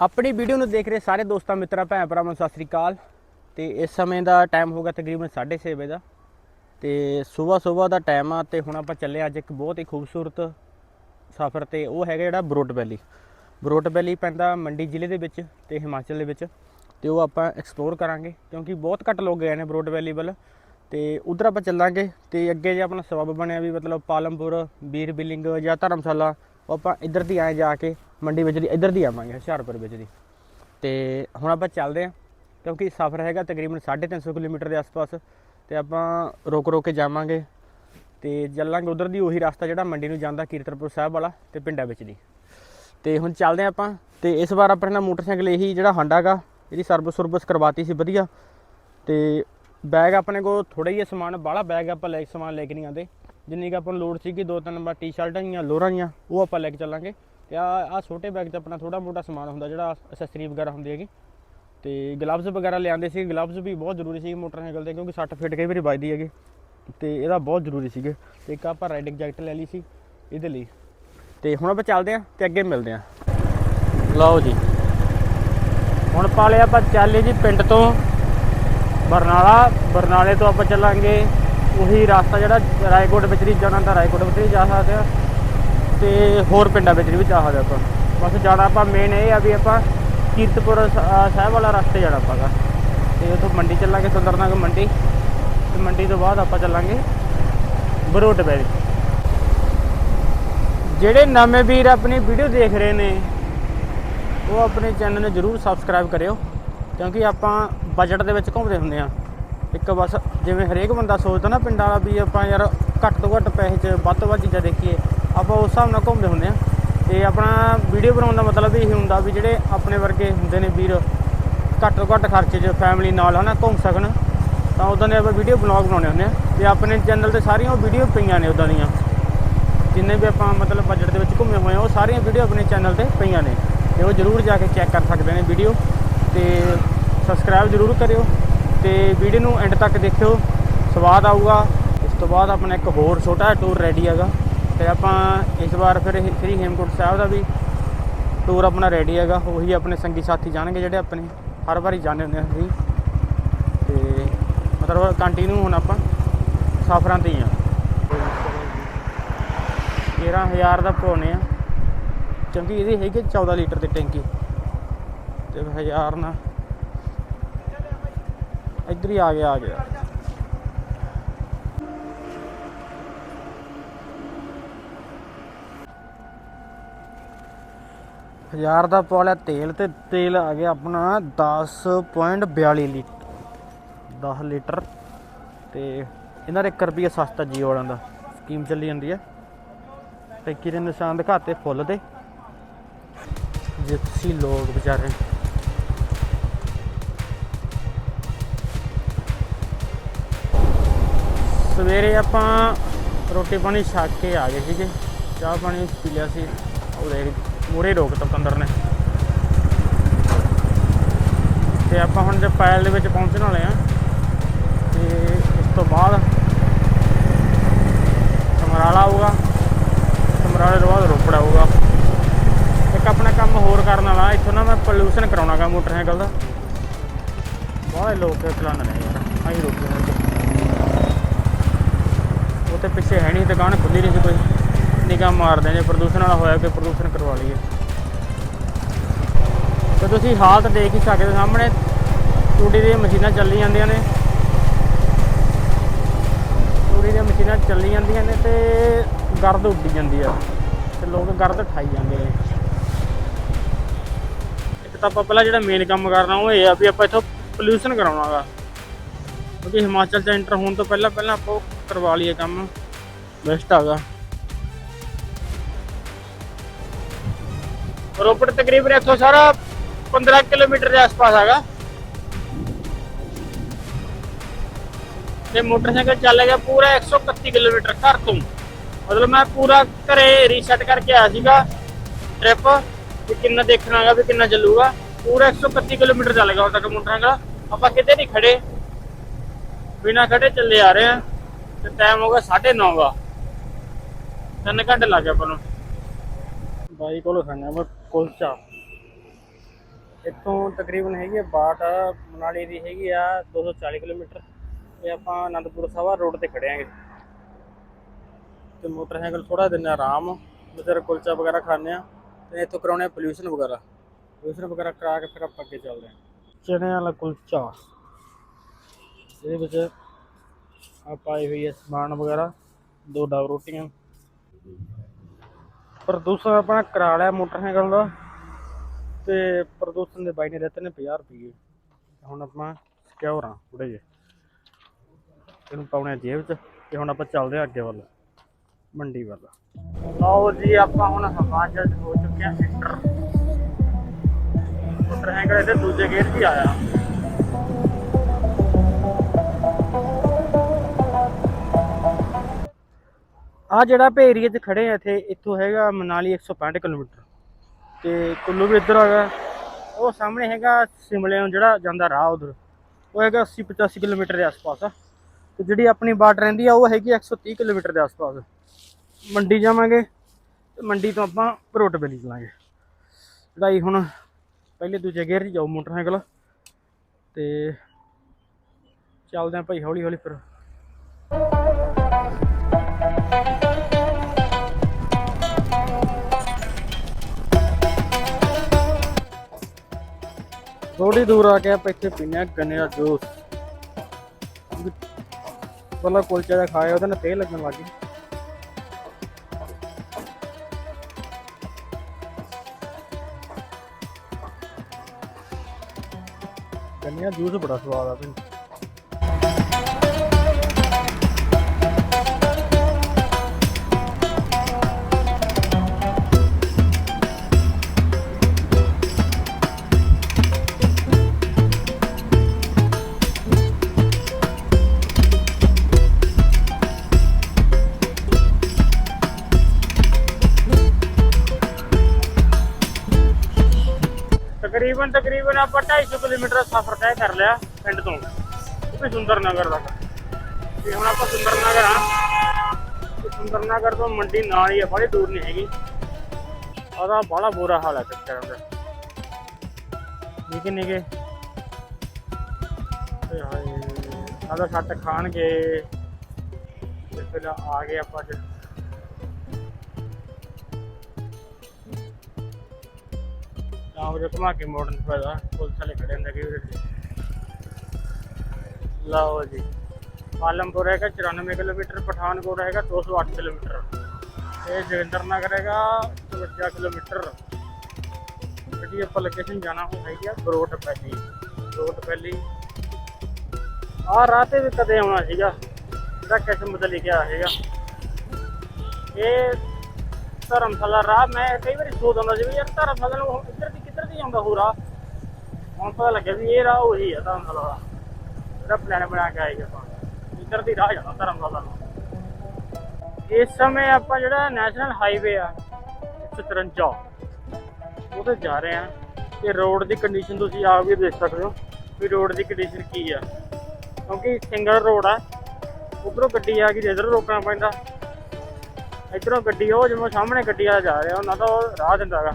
ਆਪਣੀ ਵੀਡੀਓ ਨੂੰ ਦੇਖ ਰਹੇ ਸਾਰੇ ਦੋਸਤਾਂ, ਮਿੱਤਰਾਂ, ਭੈਣ ਭਰਾਵਾਂ ਨੂੰ ਸਤਿ ਸ੍ਰੀ ਅਕਾਲ। ਤੇ ਇਸ ਸਮੇਂ ਦਾ ਟਾਈਮ ਹੋ ਗਿਆ ਤਕਰੀਬਨ 6:30 ਵਜੇ ਦਾ। ਤੇ ਸਵੇਰ ਸਵੇਰ ਦਾ ਟਾਈਮ ਆ ਤੇ ਹੁਣ ਆਪਾਂ ਚੱਲੇ ਅੱਜ ਇੱਕ ਬਹੁਤ ਹੀ ਖੂਬਸੂਰਤ ਸਫ਼ਰ ਤੇ, ਉਹ ਹੈਗਾ ਜਿਹੜਾ ਬਰੋਟ ਵੈਲੀ ਬਰੋਟ ਵੈਲੀ ਪੈਂਦਾ ਮੰਡੀ ਜ਼ਿਲ੍ਹੇ ਦੇ ਵਿੱਚ ਤੇ ਹਿਮਾਚਲ ਦੇ ਵਿੱਚ। ਤੇ ਉਹ ਆਪਾਂ ਐਕਸਪਲੋਰ ਕਰਾਂਗੇ, ਕਿਉਂਕਿ ਬਹੁਤ ਘੱਟ ਲੋਕ ਗਏ ਨੇ ਬਰੋਟ ਵੈਲੀ ਵੱਲ। ਤੇ ਉਧਰ ਆਪਾਂ ਚੱਲਾਂਗੇ ਤੇ ਅੱਗੇ ਜੇ ਆਪਣਾ ਸਬਬ ਬਣਿਆ ਵੀ ਮਤਲਬ ਪਾਲਮਪੁਰ, ਬੀਰ ਬਿਲਿੰਗ ਜਾਂ ਧਰਮਸ਼ਾਲਾ ਉਹ ਆਪਾਂ ਇੱਧਰ ਦੀ ਆਏ ਜਾ ਕੇ ਮੰਡੀ ਵਿੱਚ ਦੀ, ਇੱਧਰ ਦੀ ਆਵਾਂਗੇ, ਹੁਸ਼ਿਆਰਪੁਰ ਵਿੱਚ ਦੀ। ਤੇ ਹੁਣ ਆਪਾਂ ਚੱਲਦੇ ਹਾਂ ਕਿਉਂਕਿ ਸਫ਼ਰ ਹੈਗਾ ਤਕਰੀਬਨ 350 ਕਿਲੋਮੀਟਰ ਦੇ ਆਸ-ਪਾਸ, ਤੇ ਆਪਾਂ ਰੋਕ ਰੋਕ ਕੇ ਜਾਵਾਂਗੇ। ਤੇ ਚੱਲਾਂਗੇ ਉਧਰ ਦੀ, ਉਹੀ ਰਸਤਾ ਜਿਹੜਾ ਮੰਡੀ ਨੂੰ ਜਾਂਦਾ ਕੀਰਤਪੁਰ ਸਾਹਿਬ ਵਾਲਾ ਤੇ ਪਿੰਡਾਂ ਵਿੱਚ ਦੀ। ਤੇ ਹੁਣ ਚੱਲਦੇ ਹਾਂ ਆਪਾਂ, ਤੇ ਇਸ ਵਾਰ ਆਪਣੇ ਨਾਲ ਮੋਟਰਸਾਈਕਲ ਇਹੀ ਜਿਹੜਾ ਹਾਂਡਾ ਗਾ ਇਹਦੀ ਸਰਵਿਸ ਸੁਰਵਿਸ ਕਰਵਾਤੀ ਸੀ, ਵਧੀਆ। ਤੇ ਬੈਗ ਆਪਣੇ ਕੋਲ ਥੋੜਾ ਹੀ ਸਮਾਨ, ਬਾਹਲਾ ਬੈਗ ਆਪਾਂ ਲੈ, ਸਮਾਨ ਲੈ ਕੇ ਨਹੀਂ ਆਉਂਦੇ। ਜਿੰਨੀ ਕੁ ਆਪਾਂ ਨੂੰ ਲੋੜ ਸੀਗੀ, ਦੋ ਤਿੰਨ ਬਾ ਟੀ-ਸ਼ਰਟਾਂ ਜਾਂ ਲੋਰਾਂ ਜਾਂ ਉਹ ਆਪਾਂ ਲੈ ਕੇ ਚੱਲਾਂਗੇ। ਤੇ ਆ ਆ ਛੋਟੇ ਬੈਗ 'ਚ ਆਪਣਾ ਥੋੜਾ ਮੋਟਾ ਸਮਾਨ ਹੁੰਦਾ, ਜਿਹੜਾ ਅਸੈਸਰੀ ਵਗੈਰਾ ਹੁੰਦੀ ਹੈਗੀ। ਤੇ ਗਲਵਸ ਵਗੈਰਾ ਲਿਆਂਦੇ ਸੀ ਗਲਵਜ਼ ਵੀ ਬਹੁਤ ਜ਼ਰੂਰੀ ਸੀ ਮੋਟਰਸਾਈਕਲ ਤੇ ਕਿਉਂਕਿ ਸੱਟ ਫਿੱਟ ਕਈ ਵਾਰੀ ਵੱਜਦੀ ਹੈਗੀ। ਤੇ ਇਹਦਾ ਬਹੁਤ ਜ਼ਰੂਰੀ ਸੀਗੇ। ਤੇ ਇੱਕ ਆਪਾਂ ਰਾਈਡਿੰਗ ਜੈਕਟ ਲੈ ਲਈ ਸੀ, ਇਹਦੇ ਲਈ। ਤੇ ਹੁਣ ਆਪਾਂ ਚੱਲਦੇ ਆਂ ਤੇ ਅੱਗੇ ਮਿਲਦੇ ਆਂ ਲਓ ਜੀ। ਹੁਣ ਪਾਲੇ ਆਪਾਂ ਚੱਲੇ ਜੀ ਪਿੰਡ ਤੋਂ। ਬਰਨਾਲਾ, ਬਰਨਾਲੇ ਤੋਂ ਆਪਾਂ ਚੱਲਾਂਗੇ। ਉਹੀ ਰਸਤਾ ਜਿਹੜਾ ਰਾਏਕੋਟ ਵਿੱਚ ਦੀ ਜਾਣਾ ਤਾਂ ਰਾਏਕੋਟ ਵਿੱਚ ਵੀ ਜਾ ਸਕਦੇ ਆ। ਤੇ ਹੋਰ ਪਿੰਡਾਂ ਵਿੱਚ ਵੀ ਜਾ ਸਕਦੇ ਆਪਾਂ। ਬਸ ਜਾਣਾ ਆਪਾਂ ਮੇਨ ਇਹ ਆ ਵੀ ਆਪਾਂ ਕੀਰਤਪੁਰ ਸਾਹਿਬ ਵਾਲਾ ਰਸਤੇ ਜਾਣਾ ਆਪਾਂਗਾ ਤੇ ਉਥੋਂ ਮੰਡੀ ਚੱਲਾਂਗੇ, ਸੁੰਦਰਨਗਰ ਮੰਡੀ। ਤੇ ਮੰਡੀ ਤੋਂ ਬਾਅਦ ਆਪਾਂ ਚੱਲਾਂਗੇ ਬਰੋਟ ਵੈਲੀ ਜਿਹੜੇ ਨਵੇਂ ਵੀਰ ਆਪਣੀ ਵੀਡੀਓ ਦੇਖ ਰਹੇ ਨੇ, ਉਹ ਆਪਣੇ ਚੈਨਲ ਨੂੰ ਜਰੂਰ ਸਬਸਕ੍ਰਾਈਬ ਕਰਿਓ। ਕਿਉਂਕਿ ਆਪਾਂ ਬਜਟ ਦੇ ਵਿੱਚ ਘੁੰਮਦੇ ਹੁੰਦੇ ਆ। ਇੱਕ ਬਸ ਜਿਵੇਂ ਹਰੇਕ ਬੰਦਾ ਸੋਚਦਾ ਨਾ ਪਿੰਡਾਂ ਵਾਲਾ ਵੀ ਆਪਾਂ ਯਾਰ ਘੱਟ ਤੋਂ ਘੱਟ ਪੈਸੇ 'ਚ ਵੱਧ ਤੋਂ ਵੱਧ ਚੀਜ਼ਾਂ ਦੇਖੀਏ, ਆਪਾਂ ਉਸ ਹਿਸਾਬ ਨਾਲ ਘੁੰਮਦੇ ਹੁੰਦੇ ਆ ਤੇ ਆਪਣਾ ਵੀਡੀਓ ਬਣਾਉਣ ਦਾ ਮਤਲਬ ਇਹ ਹੁੰਦਾ ਵੀ ਜਿਹੜੇ ਆਪਣੇ ਵਰਗੇ ਹੁੰਦੇ ਨੇ ਵੀਰ, ਘੱਟ ਤੋਂ ਘੱਟ ਖਰਚੇ 'ਚ ਫੈਮਿਲੀ ਨਾਲ ਹਨਾ ਘੁੰਮ ਸਕਣ। ਤਾਂ ਉਦਾਂ ਦੇ ਆਪਾਂ ਵੀਡੀਓ ਬਲੌਗ ਬਣਾਉਣੇ ਹੁੰਦੇ ਆ ਤੇ ਆਪਣੇ ਚੈਨਲ ਤੇ ਸਾਰੀਆਂ ਵੀਡੀਓ ਪਈਆਂ ਨੇ ਉਦਾਂ ਦੀਆਂ। ਜਿੰਨੇ ਵੀ ਆਪਾਂ ਮਤਲਬ ਬਜਟ ਦੇ ਵਿੱਚ ਘੁੰਮੇ ਹੋਏ ਆ, ਉਹ ਸਾਰੀਆਂ ਵੀਡੀਓ ਆਪਣੇ ਚੈਨਲ ਤੇ ਪਈਆਂ ਨੇ। ਤੇ ਉਹ ਜਰੂਰ ਜਾ ਕੇ ਚੈੱਕ ਕਰ ਸਕਦੇ ਨੇ ਵੀਡੀਓ। ਤੇ ਸਬਸਕ੍ਰਾਈਬ ਜਰੂਰ ਕਰਿਓ। ਤੇ ਵੀਡੀਓ ਨੂੰ ਐਂਡ ਤੱਕ ਦੇਖਿਓ, ਸਵਾਦ ਆਊਗਾ। ਇਸ ਤੋਂ ਬਾਅਦ ਆਪਣਾ ਇੱਕ ਹੋਰ ਛੋਟਾ ਟੂਰ ਰੈਡੀ ਹੈਗਾ। ਤੇ ਆਪਾਂ ਇਸ ਵਾਰ ਫਿਰ ਸ੍ਰੀ ਹੇਮਕੁੰਟ ਸਾਹਿਬ ਦਾ ਵੀ ਟੂਰ ਆਪਣਾ ਰੈਡੀ ਹੈਗਾ। ਉਹੀ ਆਪਣੇ ਸੰਗੀ ਸਾਥੀ ਜਾਣਗੇ ਜਿਹੜੇ ਆਪਣੇ, ਹਰ ਵਾਰੀ ਜਾਂਦੇ ਹੁੰਦੇ ਆ ਅਸੀਂ। ਤੇ ਮਤਲਬ ਕੰਟੀਨਿਊ ਹੁਣ ਆਪਾਂ ਸਫ਼ਰਾਂ ਤੇ ਹੀ ਆ। 13000 ਦਾ ਪਾਉਨੇ ਆ। ਕਿਉਂਕਿ ਇਹਦੀ ਹੈਗੀ 14 ਲੀਟਰ ਦੀ ਟੈਂਕੀ। ਤੇ 1000 ਨਾਲ ਇੱਧਰ ਹੀ ਆ ਗਿਆ ਆ ਗਿਆ। ਹਜ਼ਾਰ ਦਾ ਪਾ ਤੇਲ ਤੇ ਤੇਲ ਆ ਗਿਆ ਆਪਣਾ 10.42 ਲੀਟਰ 10 ਲੀਟਰ ਤੇ ਇਹਨਾਂ ਦੇ 1 ਰੁਪਿਆ ਸਸਤਾ ਜੀਓ ਵਾਲਿਆਂ ਦਾ, ਸਕੀਮ ਚੱਲੀ ਜਾਂਦੀ ਹੈ। ਟੈਂਕੀ ਦੇ ਨਿਸ਼ਾਨ ਦਿਖਾਤੇ ਫੁੱਲ ਦੇ। ਜਿੱਥੇ ਲੋਕ ਵਿਚਾਰੇ ਸਵੇਰੇ ਆਪਾਂ ਰੋਟੀ ਪਾਣੀ ਛੱਕ ਕੇ ਆ ਗਏ ਸੀਗੇ। ਚਾਹ ਪਾਣੀ ਪੀ ਲਿਆ ਸੀ ਉਹਦੇ ਮੂਰੇ ਰੋਕ ਤਾ ਕੰਦਰ ਨੇ। ਤੇ ਆਪਾਂ ਹੁਣ ਜੇ ਪਾਇਲ ਦੇ ਵਿੱਚ ਪਹੁੰਚਣ ਵਾਲੇ ਆ ਤੇ ਇਸ ਤੋਂ ਬਾਅਦ ਸਮਰਾਲਾ ਆਊਗਾ। ਸਮਰਾਲੇ ਤੋਂ ਬਾਅਦ ਰੋਪੜ ਆਊਗਾ। ਇੱਕ ਆਪਣਾ ਕੰਮ ਹੋਰ ਕਰਨ ਵਾਲਾ, ਇੱਥੋਂ ਨਾ ਮੈਂ ਪੋਲੂਸ਼ਨ ਕਰਾਉਣਾਗਾ ਮੋਟਰਸਾਈਕਲ ਦਾ। ਬਹੁਤ ਲੋਕ ਚਲਾਉਂਦੇ ਨੇ ਯਾਰ ਆਈ ਰੋਕ ਲੈਣਾ ਪਿੱਛੇ ਹੈ ਨਹੀਂ, ਦੁਕਾਨ ਖੁੱਲੀ ਨਹੀਂ ਸੀ ਕੋਈ। ਨਿਗਾਹ ਮਾਰਦੇ ਨੇ ਪ੍ਰਦੂਸ਼ਣ ਵਾਲਾ ਹੋਇਆ ਕਿ ਪ੍ਰਦੂਸ਼ਣ ਕਰਵਾ ਲਈਏ। ਤੇ ਤੁਸੀਂ ਹਾਲਤ ਦੇਖ ਹੀ ਸਕਦੇ ਸਾਹਮਣੇ ਟੂਟੀ ਦੀਆਂ ਮਸ਼ੀਨਾਂ ਚੱਲੀ ਜਾਂਦੀਆਂ ਨੇ। ਟੂਟੀ ਦੀਆਂ ਮਸ਼ੀਨਾਂ ਚੱਲੀ ਜਾਂਦੀਆਂ ਨੇ ਤੇ ਗਰਦ ਉੱਡੀ ਜਾਂਦੀ ਆ, ਤੇ ਲੋਕ ਗਰਦ ਠਾਈ ਜਾਂਦੇ ਨੇ। ਇੱਕ ਤਾਂ ਆਪਾਂ ਪਹਿਲਾਂ ਜਿਹੜਾ ਮੇਨ ਕੰਮ ਕਰਨਾ, ਉਹ ਇਹ ਆ ਵੀ ਆਪਾਂ ਇੱਥੋਂ ਪੋਲੂਸ਼ਨ ਕਰਾਉਣਾਗਾ ਕਿਉਂਕਿ ਹਿਮਾਚਲ ਚ ਐਂਟਰ ਹੋਣ ਤੋਂ ਪਹਿਲਾਂ ਪਹਿਲਾਂ ਆਪਾਂ ਕਰਵਾ ਲਈਏ ਕੰਮ ਬੈਸਟ ਹੈਗਾ ਰੋਪੜ ਤਕਰੀਬਨ ਇੱਥੋਂ ਸਾਰਾ 15 ਕਿਲੋਮੀਟਰ ਦੇ ਆਸ-ਪਾਸ ਹੈਗਾ ਤੇ ਮੋਟਰਸਾਈਕਲ ਚੱਲ ਗਿਆ ਪੂਰਾ 131 ਕਿਲੋਮੀਟਰ ਘਰ ਤੋਂ ਮਤਲਬ ਮੈਂ ਪੂਰਾ ਘਰੇ ਰੀਸੈਟ ਕਰਕੇ ਆਇਆ ਸੀਗਾ ਟ੍ਰਿਪ ਵੀ ਕਿੰਨਾ ਦੇਖਣਾਗਾ ਵੀ ਕਿੰਨਾ ਚੱਲੂਗਾ ਪੂਰਾ 131 ਕਿਲੋਮੀਟਰ ਚੱਲ ਗਿਆ ਹੁਣ ਤੱਕ ਮੋਟਰਸਾਈਕਲ ਆਪਾਂ ਕਿਤੇ ਨਹੀਂ ਖੜੇ ਬਿਨਾ ਖੜੇ ਚੱਲੇ ਆ ਰਹੇ ਆ ਤੇ ਟਾਈਮ ਹੋ ਗਿਆ 9:30 ਦਾ 3 ਘੰਟੇ ਲੱਗ ਗਏ ਆਪਾਂ ਨੂੰ। ਬਾਈ ਕੋਲੋਂ ਖਾਣਾ ਮੈਂ ਕੁਲਚਾ। ਇੱਥੋਂ ਤਕਰੀਬਨ ਹੈਗੀ ਆ ਬਾਟ, ਮਨਾਲੀ ਦੀ ਹੈਗੀ ਆ 240 ਕਿਲੋਮੀਟਰ। ਤੇ ਆਪਾਂ ਅਨੰਦਪੁਰ ਸਾਹਿਬ ਰੋਡ ਤੇ ਖੜੇ ਆਂਗੇ। ਤੇ ਮੋਟਰਸਾਈਕਲ ਥੋੜਾ ਦਿਨ ਆਰਾਮ ਮਿੱਤਰ ਕੁਲਚਾ ਵਗੈਰਾ ਖਾਣੇ ਆ। ਤੇ ਇੱਥੋਂ ਕਰਾਉਣੇ ਪੋਲਿਊਸ਼ਨ ਵਗੈਰਾ। ਪੋਲਿਊਸ਼ਨ ਵਗੈਰਾ ਕਰਾ ਕੇ ਫਿਰ ਆਪਾਂ ਅੱਗੇ ਚੱਲਦੇ ਆ। ਚਨੇ ਵਾਲਾ ਕੁਲਚਾ। ਇਹਦੇ ਵਿੱਚ ਆ ਪਾਈ ਹੋਈ ਹੈ ਸਮਾਨ ਵਗੈਰਾ, ਦੋ ਡਬ ਰੋਟੀਆਂ। ਪ੍ਰਦੂਸ਼ਣ ਆਪਣਾ ਕਰਾ ਲਿਆ ਮੋਟਰਸਾਈਕਲ ਦਾ, ਤੇ ਪ੍ਰਦੂਸ਼ਣ ਦੇ ਬਾਈ ਨੇ ਦਿੱਤੇ ਨੇ 50 ਰੁਪਏ। ਹੁਣ ਆਪਾਂ ਸਿਕਿਉਰ ਆ ਥੋੜੇ ਜੇ ਇਹਨੂੰ ਪਾਉਣੇ ਆ ਜੇਬ 'ਚ, ਤੇ ਹੁਣ ਆਪਾਂ ਚੱਲਦੇ ਆ ਅੱਗੇ ਵੱਲ, ਮੰਡੀ ਵੱਲ। ਲਓ ਜੀ, ਆਪਾਂ ਹੁਣ ਹਿਮਾਚਲ ਹੋ ਚੁੱਕੇ ਆ ਇੰਟਰ ਮੋਟਰਸਾਈਕਲ ਇਹਦੇ ਦੂਜੇ ਗੇਟ 'ਚ ਹੀ ਆਇਆ। ਆ ਜਿਹੜਾ ਆਪਾਂ ਏਰੀਏ 'ਚ ਖੜੇ ਆ ਇੱਥੇ, ਇੱਥੋਂ ਹੈਗਾ ਮਨਾਲੀ 165 ਕਿਲੋਮੀਟਰ। ਤੇ ਕੁੱਲੂ ਵੀ ਇੱਧਰ ਹੈਗਾ ਉਹ ਸਾਹਮਣੇ ਹੈਗਾ ਸਿਮਲੇ ਨੂੰ ਜਿਹੜਾ ਜਾਂਦਾ ਰਾਹ ਉਧਰ। ਉਹ ਹੈਗਾ 80 85 ਕਿਲੋਮੀਟਰ ਦੇ ਆਸ-ਪਾਸ ਆ। ਤੇ ਜਿਹੜੀ ਆਪਣੀ ਬਾਟ ਰਹਿੰਦੀ ਆ, ਉਹ ਹੈਗੀ 130 ਕਿਲੋਮੀਟਰ ਦੇ ਆਸ-ਪਾਸ। ਮੰਡੀ ਜਾਵਾਂਗੇ ਤੇ ਮੰਡੀ ਤੋਂ ਆਪਾਂ ਭਰੋਟ ਬੇਲੀ ਚਲਾਂਗੇ। ਚੜਾਈ ਹੁਣ ਪਹਿਲੇ ਦੂਜੇ ਗੇਅਰ 'ਚ ਜਾਊ ਮੋਟਰਸਾਈਕਲ। ਤੇ ਚੱਲਦੇ ਆਂ ਭਾਈ ਹੌਲੀ ਹੌਲੀ ਫਿਰ। ਥੋੜੀ ਦੂਰ ਆ ਕੇ ਆਪਾਂ ਇੱਥੇ ਪੀਨੇ ਆ ਗੰਨੇ ਦਾ ਜੂਸ। ਪਹਿਲਾਂ ਕੁਲਚੇ ਦਾ ਖਾਇਆ, ਉਹਦੇ ਨਾਲ ਤੇਲ ਲੱਗਣ ਲੱਗ ਗਈ ਗੰਨੇ ਦਾ ਜੂਸ ਬੜਾ ਸਵਾਦ ਆ ਭਈ ਤਕਰੀਬਨ ਤਕਰੀਬਨ ਆਪਾਂ 250 ਕਿਲੋਮੀਟਰ ਸਫ਼ਰ ਤੈਅ ਕਰ ਲਿਆ ਪਿੰਡ ਤੋਂ ਵੀ ਸੁੰਦਰ ਨਗਰ ਤੱਕ ਤੇ ਹੁਣ ਆਪਾਂ ਸੁੰਦਰ ਨਗਰ ਆ ਸੁੰਦਰ ਨਗਰ ਤੋਂ ਮੰਡੀ ਨਾਲ ਹੀ ਆ, ਬੜੀ ਦੂਰ ਨਹੀਂ ਹੈਗੀ। ਉਹਦਾ ਬੜਾ ਬੁਰਾ ਹਾਲ ਹੈ ਚੱਕਰ ਦਾ। ਨਿੱਕੇ ਨਿੱਕੇ। ਹਾਏ ਆਦਾ ਸੱਟ ਖਾਣਗੇ। ਤੇ ਫਿਰ ਆ ਗਏ ਆਪਾਂ ਅੱਜ ਤਾਂ ਘੁਮਾ ਕੇ ਮੋੜਨ ਪੈਦਾ ਪੁਲਿਸ ਵਾਲੇ ਖੜੇ ਹੁੰਦੇ ਕਿ ਲਓ ਜੀ ਆਲਮਪੁਰ ਹੈਗਾ 94 ਕਿਲੋਮੀਟਰ, ਪਠਾਨਕੋਟ ਹੈਗਾ 208 ਕਿਲੋਮੀਟਰ। ਇਹ ਜਗਿੰਦਰ ਨਗਰ ਹੈਗਾ 52 ਕਿਲੋਮੀਟਰ। ਜਿਹੜੀ ਆਪਾਂ ਲੋਕੇਸ਼ਨ ਜਾਣਾ ਉਹ ਹੈਗੀ ਆ ਬਰੋਟ ਪੈਲੀ। ਬਰੋਟ ਪੈਲੀ। ਆ ਰਾਹ ਤੇ ਵੀ ਕਦੇ ਆਉਣਾ ਸੀਗਾ। ਜਿਹੜਾ ਕਿਸਮਤ ਲਿਖਿਆ ਹੈਗਾ ਇਹ ਧਰਮਸ਼ਾਲਾ ਰਾਹ, ਮੈਂ ਕਈ ਵਾਰੀ ਸੋਚਦਾ ਸੀ ਵੀ ਯਾਰ ਧਰਮਸ਼ਾਲਾ ਨੂੰ ਹੁਣ ਆਉਂਦਾ ਹੋ ਰਾਹ ਹੁਣ ਪਤਾ ਲੱਗਿਆ ਵੀ ਇਹ ਰਾਹ ਉਹੀ ਆ ਧਰਮਸ਼ਾਲਾ ਦਾ ਜਿਹੜਾ ਪਲਾਨ ਬਣਾ ਕੇ ਆਏਗਾ ਆਪਾਂ। ਇੱਧਰ ਦੀ ਰਾਹ ਜਾਣਾ ਧਰਮਸ਼ਾਲਾ ਨੂੰ। ਇਸ ਸਮੇਂ ਆਪਾਂ ਜਿਹੜਾ ਨੈਸ਼ਨਲ ਹਾਈਵੇ ਆ 153 ਉਹਤੇ ਜਾ ਰਹੇ ਆ। ਤੇ ਰੋਡ ਦੀ ਕੰਡੀਸ਼ਨ ਤੁਸੀਂ ਆਪ ਵੀ ਦੇਖ ਸਕਦੇ ਹੋ ਵੀ ਰੋਡ ਦੀ ਕੰਡੀਸ਼ਨ ਕੀ ਆ। ਕਿਉਂਕਿ ਸਿੰਗਲ ਰੋਡ ਆ। ਉਧਰੋਂ ਗੱਡੀ ਆ ਗਈ ਤੇ ਇਧਰੋਂ ਰੋਕਣਾ ਪੈਂਦਾ। ਇਧਰੋਂ ਗੱਡੀ ਉਹ ਜਿਵੇਂ ਸਾਹਮਣੇ ਗੱਡੀ ਵਾਲਾ ਜਾ ਰਿਹਾ, ਉਹਨਾਂ ਦਾ ਉਹ ਰਾਹ ਦਿੰਦਾਗਾ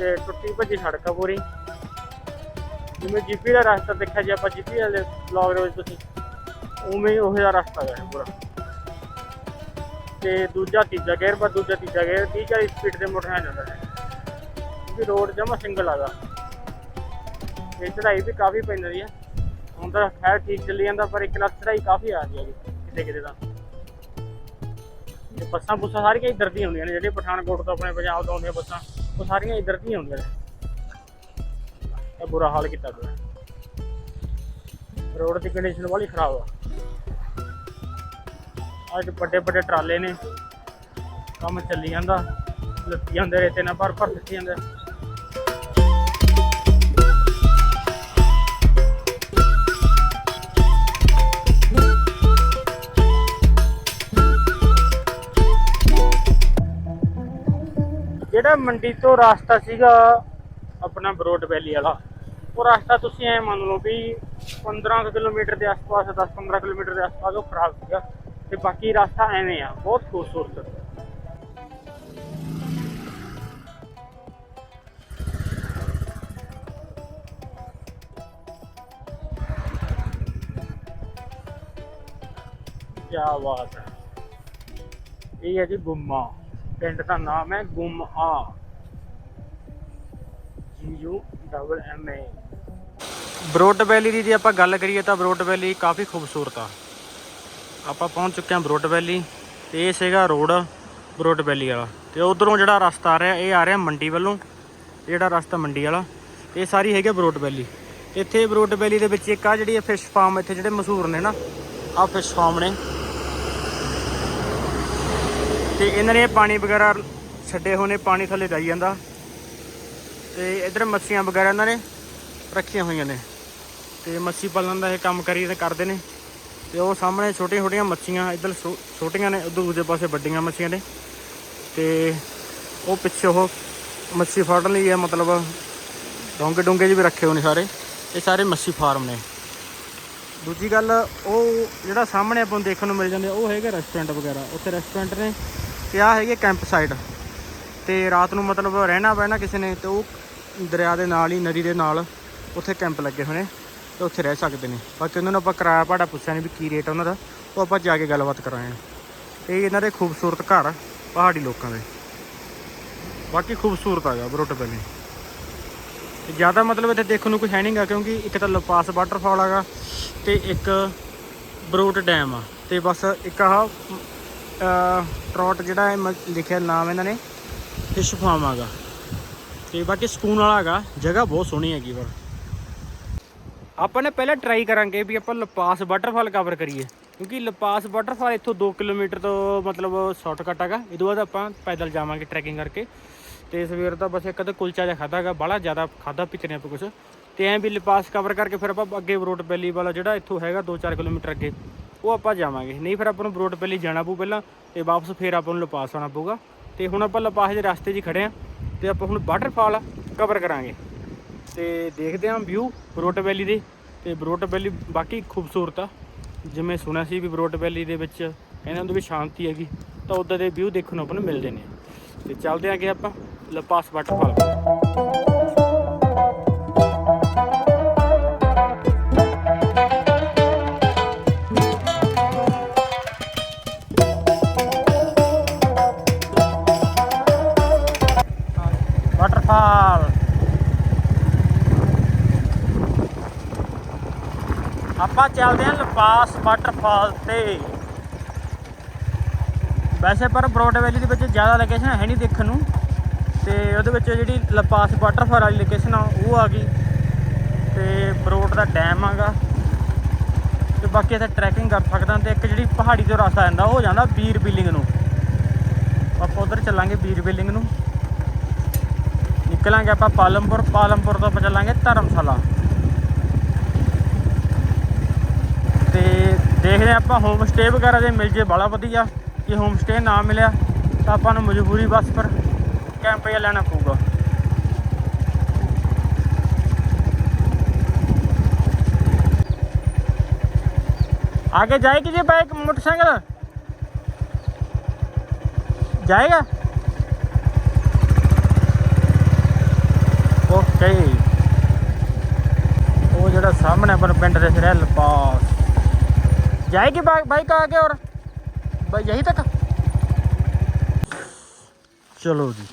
ਤੇ ਟੁੱਟੀ ਭੱਜੀ ਸੜਕ ਆ ਪੂਰੀ। ਜਿਵੇਂ ਜੀਪੀ ਦਾ ਰਸਤਾ ਦੇਖਿਆ ਜੇ ਆਪਾਂ ਜੀਪੀ ਵਾਲੇ ਬਲੌਗ ਦੇ ਵਿੱਚ ਤੁਸੀਂ, ਉਵੇਂ ਹੀ ਉਹ ਜਿਹਾ ਰਸਤਾ ਹੈ ਪੂਰਾ। ਤੇ ਦੂਜਾ ਤੀਜਾ ਗੇਅਰ ਪਰ ਦੂਜਾ ਤੀਜਾ ਗੇਅਰ 30 40 ਸਪੀਡ ਦੇ ਮੋਟਰ ਨਾਲ ਜਾਂਦਾ ਹੈ। ਕਿਉਂਕਿ ਰੋਡ ਜਮਾ ਸਿੰਗਲ ਆਗਾ ਇਹ ਚੜਾਈ ਵੀ ਕਾਫੀ ਪੈਂਦੀ ਹੈ ਹੁਣ ਤਾਂ ਖੈਰ ਠੀਕ ਚੱਲੀ ਜਾਂਦਾ, ਪਰ ਇੱਕ ਲੱਖ ਚੜਾਈ ਕਾਫੀ ਆ ਰਹੀ ਹੈ ਕਿਤੇ ਕਿਤੇ ਤਾਂ। ਬੱਸਾਂ ਬੁੱਸਾਂ ਸਾਰੀਆਂ ਇੱਧਰ ਦੀਆਂ ਹੁੰਦੀਆਂ ਨੇ ਜਿਹੜੇ ਪਠਾਨਕੋਟ ਤੋਂ ਆਪਣੇ ਪੰਜਾਬ ਤੋਂ ਆਉਂਦੀਆਂ ਬੱਸਾਂ। ਉਹ ਸਾਰੀਆਂ ਇੱਧਰ ਦੀਆਂ ਹੁੰਦੀਆਂ ਨੇ। ਇਹ ਬੁਰਾ ਹਾਲ ਕੀਤਾ ਪਿਆ ਰੋਡ ਦੀ ਕੰਡੀਸ਼ਨ ਵਾਲੀ ਖਰਾਬ ਆ। ਅੱਜ ਵੱਡੇ ਵੱਡੇ ਟਰਾਲੇ ਨੇ। ਕੰਮ ਚੱਲੀ ਜਾਂਦਾ, ਲੱਤੀ ਜਾਂਦੇ ਰੇਤੇ ਨਾਲ, ਭਰ ਭਰ ਦਿੱਤੀ ਜਾਂਦੇ। ਜਿਹੜਾ ਮੰਡੀ ਤੋਂ ਰਸਤਾ ਸੀਗਾ ਆਪਣਾ ਬਰੋਡ ਵੈਲੀ ਵਾਲਾ, ਉਹ ਰਸਤਾ ਤੁਸੀਂ ਐ ਮੰਨ ਲਓ ਵੀ 15 ਕਿਲੋਮੀਟਰ ਦੇ ਆਸ-ਪਾਸ 10-15 ਕਿਲੋਮੀਟਰ ਦੇ ਆਸ-ਪਾਸ ਉਹ ਖਰਾਬ ਸੀਗਾ ਤੇ ਬਾਕੀ ਰਸਤਾ ਐਵੇਂ ਆ, ਬਹੁਤ ਖੂਬਸੂਰਤ। ਕੀ ਬਾਤ ਹੈ। ਇਹ ਹੈ ਜੀ ਗੁੰਮਾ। ਪਿੰਡ ਦਾ ਨਾਮ ਹੈ ਗੁੰਮ ਆ। U double M A. Barot valley ਦੀ ਜੇ ਆਪਾਂ ਗੱਲ ਕਰੀਏ ਤਾਂ ਬਰੋਟ ਵੈਲੀ ਕਾਫੀ ਖੂਬਸੂਰਤ ਆ। ਆਪਾਂ ਪਹੁੰਚ ਚੁੱਕੇ ਹਾਂ ਬਰੋਟ ਵੈਲੀ ਤੇ ਇਹ ਸੀਗਾ ਰੋਡ ਬਰੋਟ ਵੈਲੀ ਵਾਲਾ। ਤੇ ਉਧਰੋਂ ਜਿਹੜਾ ਰਸਤਾ ਆ ਰਿਹਾ, ਇਹ ਆ ਰਿਹਾ ਮੰਡੀ ਵੱਲੋਂ। ਜਿਹੜਾ ਰਸਤਾ ਮੰਡੀ ਵਾਲਾ ਤੇ ਇਹ ਸਾਰੀ ਹੈਗੇ ਬਰੋਟ ਵੈਲੀ। ਇੱਥੇ ਬਰੋਡ ਵੈਲੀ ਦੇ ਵਿੱਚ ਇੱਕ ਆ ਜਿਹੜੀ ਫਿਸ਼ ਫਾਰਮ, ਇੱਥੇ ਜਿਹੜੇ ਮਸ਼ਹੂਰ ਨੇ ਨਾ ਆ ਫਿਸ਼ ਫਾਰਮ ਨੇ। ਤੇ ਇਹਨਾਂ ਨੇ ਪਾਣੀ ਵਗੈਰਾ ਛੱਡੇ ਹੋਏ ਨੇ, ਪਾਣੀ ਥੱਲੇ ਜਾਈ ਜਾਂਦਾ। ਤੇ ਇਧਰ ਮੱਛੀਆਂ ਵਗੈਰਾ ਇਹਨਾਂ ਨੇ ਰੱਖੀਆਂ ਹੋਈਆਂ ਨੇ। ਤੇ ਮੱਛੀ ਪਾਲਣ ਦਾ ਇਹ ਕੰਮ ਕਰੀ ਤੇ ਕਰਦੇ ਨੇ। ਤੇ ਉਹ ਸਾਹਮਣੇ ਛੋਟੀਆਂ ਛੋਟੀਆਂ ਮੱਛੀਆਂ ਇੱਧਰ ਛੋ- ਛੋਟੀਆਂ ਨੇ, ਉਧਰ ਦੂਜੇ ਪਾਸੇ ਵੱਡੀਆਂ ਮੱਛੀਆਂ ਨੇ। ਤੇ ਉਹ ਪਿੱਛੇ ਉਹ ਮੱਛੀ ਫੜਨ ਲਈ ਹੈ ਮਤਲਬ ਡੋਂਗੇ ਡੋਂਗੇ ਜਿਹੇ ਵੀ ਰੱਖੇ ਹੋਏ ਨੇ ਸਾਰੇ। ਇਹ ਸਾਰੇ ਮੱਛੀ ਫਾਰਮ ਨੇ। ਦੂਜੀ ਗੱਲ, ਉਹ ਜਿਹੜਾ ਸਾਹਮਣੇ ਆਪਾਂ ਨੂੰ ਦੇਖਣ ਨੂੰ ਮਿਲ ਜਾਂਦੇ, ਉਹ ਹੈਗਾ ਰੈਸਟੋਰੈਂਟ ਵਗੈਰਾ। ਉੱਥੇ ਰੈਸਟੋਰੈਂਟ ਨੇ ਤੇ ਆ ਹੈਗੇ ਕੈਂਪ ਸਾਈਡ ਤੇ ਰਾਤ ਨੂੰ ਮਤਲਬ ਰਹਿਣਾ ਬਹਿਣਾ ਕਿਸੇ ਨੇ ਤੇ ਉਹ ਦਰਿਆ ਦੇ ਨਾਲ ਹੀ, ਨਦੀ ਦੇ ਨਾਲ ਉੱਥੇ ਕੈਂਪ ਲੱਗੇ ਹੋਏ ਨੇ ਤੇ ਉੱਥੇ ਰਹਿ ਸਕਦੇ ਨੇ। ਬਾਕੀ ਉਹਨਾਂ ਨੂੰ ਆਪਾਂ ਕਿਰਾਇਆ ਭਾੜਾ ਪੁੱਛਿਆ ਨਹੀਂ ਵੀ ਕੀ ਰੇਟ ਉਹਨਾਂ ਦਾ, ਉਹ ਆਪਾਂ ਜਾ ਕੇ ਗੱਲਬਾਤ ਕਰਾਂਗੇ। ਇਹ ਇਹਨਾਂ ਦੇ ਖੂਬਸੂਰਤ ਘਰ ਪਹਾੜੀ ਲੋਕਾਂ ਦੇ। ਬਾਕੀ ਖੂਬਸੂਰਤ ਆ ਗਿਆ ਬਰੋਟ ਪੈਲੀ ਤੇ ਜ਼ਿਆਦਾ ਮਤਲਬ ਇੱਥੇ ਦੇਖਣ ਨੂੰ ਕੋਈ ਹੈ ਨਹੀਂਗਾ ਕਿਉਂਕਿ ਇੱਕ ਤਾਂ ਲਪਾਸ ਵਾਟਰਫਾਲ ਹੈਗਾ ਤੇ ਇੱਕ ਬਰੋਟ ਡੈਮ ਆ। ਤੇ ਬਸ ਇੱਕ ਆਹ ਟਰੌਟ ਜਿਹੜਾ ਹੈ ਮ- ਲਿਖਿਆ ਨਾਮ ਇਹਨਾਂ ਨੇ ਫਿਸ਼ ਫਾਰਮ ਹੈਗਾ। ਤੇ ਬਾਕੀ ਸਕੂਨ ਵਾਲਾ ਹੈਗਾ, ਜਗ੍ਹਾ ਬਹੁਤ ਸੋਹਣੀ ਹੈਗੀ ਪਰ। ਆਪਾਂ ਨੇ ਪਹਿਲਾਂ ਟਰਾਈ ਕਰਾਂਗੇ ਵੀ ਆਪਾਂ ਲਪਾਸ ਵਾਟਰਫਾਲ ਕਵਰ ਕਰੀਏ। ਕਿਉਂਕਿ ਲਪਾਸ ਵਾਟਰਫਾਲ ਇੱਥੋਂ 2 ਕਿਲੋਮੀਟਰ ਤੋਂ ਮਤਲਬ ਸ਼ਾਰਟਕਟ ਹੈਗਾ। ਇਹ ਤੋਂ ਬਾਅਦ ਆਪਾਂ ਪੈਦਲ ਜਾਵਾਂਗੇ ਟਰੈਕਿੰਗ ਕਰਕੇ। ਤੇ ਸਵੇਰ ਦਾ ਬਸ ਇੱਕ ਤਾਂ ਕੁਲਚਾ ਜਿਹਾ ਖਾਦਾਗਾ ਬੜਾ ਜ਼ਿਆਦਾ ਖਾਦਾ ਪਿੱਛੇ ਆਪਾਂ ਕੁਝ ਤੇ ਐਂ ਵੀ ਲਪਾਸ ਕਵਰ ਕਰਕੇ ਫਿਰ ਆਪਾਂ ਅੱਗੇ ਬਰੋਡ ਬੈਲੀ ਵਾਲਾ ਜਿਹੜਾ ਇੱਥੋਂ ਹੈਗਾ 2-4 ਕਿਲੋਮੀਟਰ ਅੱਗੇ। ਉਹ ਆਪਾਂ ਜਾਵਾਂਗੇ। ਨਹੀਂ ਫਿਰ ਆਪਾਂ ਨੂੰ ਬਰੋਟ ਬੈਲੀ ਜਾਣਾ ਪਊ ਪਹਿਲਾਂ ਤੇ ਵਾਪਸ ਫਿਰ ਆਪਾਂ ਨੂੰ ਲਪਾਸ ਆਉਣਾ ਪਊਗਾ। ਤੇ ਹੁਣ ਆਪਾਂ ਲਪਾਸ ਦੇ ਰਸਤੇ 'ਚ ਹੀ ਖੜੇ ਆ ਤੇ ਆਪਾਂ ਹੁਣ ਵਾਟਰਫਾਲ ਕਵਰ ਕਰਾਂਗੇ। ਤੇ ਦੇਖਦੇ ਹਾਂ ਵਿਊ ਬਰੋਟ ਵੈਲੀ ਦੇ। ਤੇ ਬਰੋਟ ਵੈਲੀ ਬਾਕੀ ਖੂਬਸੂਰਤ ਆ। ਜਿਵੇਂ ਸੁਣਿਆ ਸੀ ਵੀ ਬਰੋਟ ਵੈਲੀ ਦੇ ਵਿੱਚ ਕਹਿੰਦੇ ਹੁੰਦੇ ਵੀ ਸ਼ਾਂਤੀ ਹੈਗੀ, ਤਾਂ ਉਦਾਂ ਦੇ ਵਿਊ ਦੇਖਣ ਨੂੰ ਆਪਾਂ ਨੂੰ ਮਿਲਦੇ ਨੇ ਤੇ ਚੱਲਦੇ ਆਂਗੇ ਆਪਾਂ ਲਪਾਸ ਵਾਟਰਫਾਲ ਆਪਾਂ ਚੱਲਦੇ ਹਾਂ ਲਪਾਸ ਵਾਟਰਫਾਲ ਤੇ। ਵੈਸੇ ਪਰ ਬਰੋਡ ਵੈਲੀ ਦੇ ਵਿੱਚ ਜ਼ਿਆਦਾ ਲੋਕੇਸ਼ਨ ਹੈ ਨਹੀਂ ਦੇਖਣ ਨੂੰ। ਤੇ ਉਹਦੇ ਵਿੱਚ ਜਿਹੜੀ ਲਪਾਸ ਵਾਟਰਫਾਲ ਵਾਲੀ ਲੋਕੇਸ਼ਨ ਆ, ਉਹ ਆ ਗਈ। ਤੇ ਬਰੋਡ ਦਾ ਡੈਮ ਆਗਾ। ਤੇ ਬਾਕੀ ਇੱਥੇ ਟਰੈਕਿੰਗ ਕਰ ਸਕਦਾ ਤੇ ਇੱਕ ਜਿਹੜੀ ਪਹਾੜੀ ਤੋਂ ਰਸਤਾ ਜਾਂਦਾ, ਉਹ ਜਾਂਦਾ ਬੀਰ ਬਿਲਿੰਗ ਨੂੰ। ਆਪਾਂ ਉਧਰ ਚੱਲਾਂਗੇ ਬੀਰ ਬਿਲਿੰਗ ਨੂੰ। ਨਿਕਲਾਂਗੇ ਆਪਾਂ ਪਾਲਮਪੁਰ ਪਾਲਮਪੁਰ ਤੋਂ ਆਪਾਂ ਚੱਲਾਂਗੇ ਧਰਮਸ਼ਾਲਾ ਤੇ ਦੇਖਦੇ ਹਾਂ ਆਪਾਂ ਹੋਮ ਸਟੇ ਵਗੈਰਾ ਦੇ ਮਿਲ ਜੇ ਬੜਾ ਵਧੀਆ ਜੇ ਹੋਮ ਸਟੇ ਨਾ ਮਿਲਿਆ ਤਾਂ ਆਪਾਂ ਨੂੰ ਮਜਬੂਰੀ ਬਸ ਫਿਰ ਕੈਂਪ ਹੀ ਲੈਣਾ ਪਊਗਾ आगे जाएगी जी बाइक मोटरसाइकिल जाएगा ਓਕੇ ਉਹ ਜਿਹੜਾ ਸਾਹਮਣੇ ਪਰ ਪਿੰਡ ਦੇ ਸਿਰ ਲਪਾਸ जाएगी बाइक बाइक आगे और यहीं तक। ਚਲੋ ਜੀ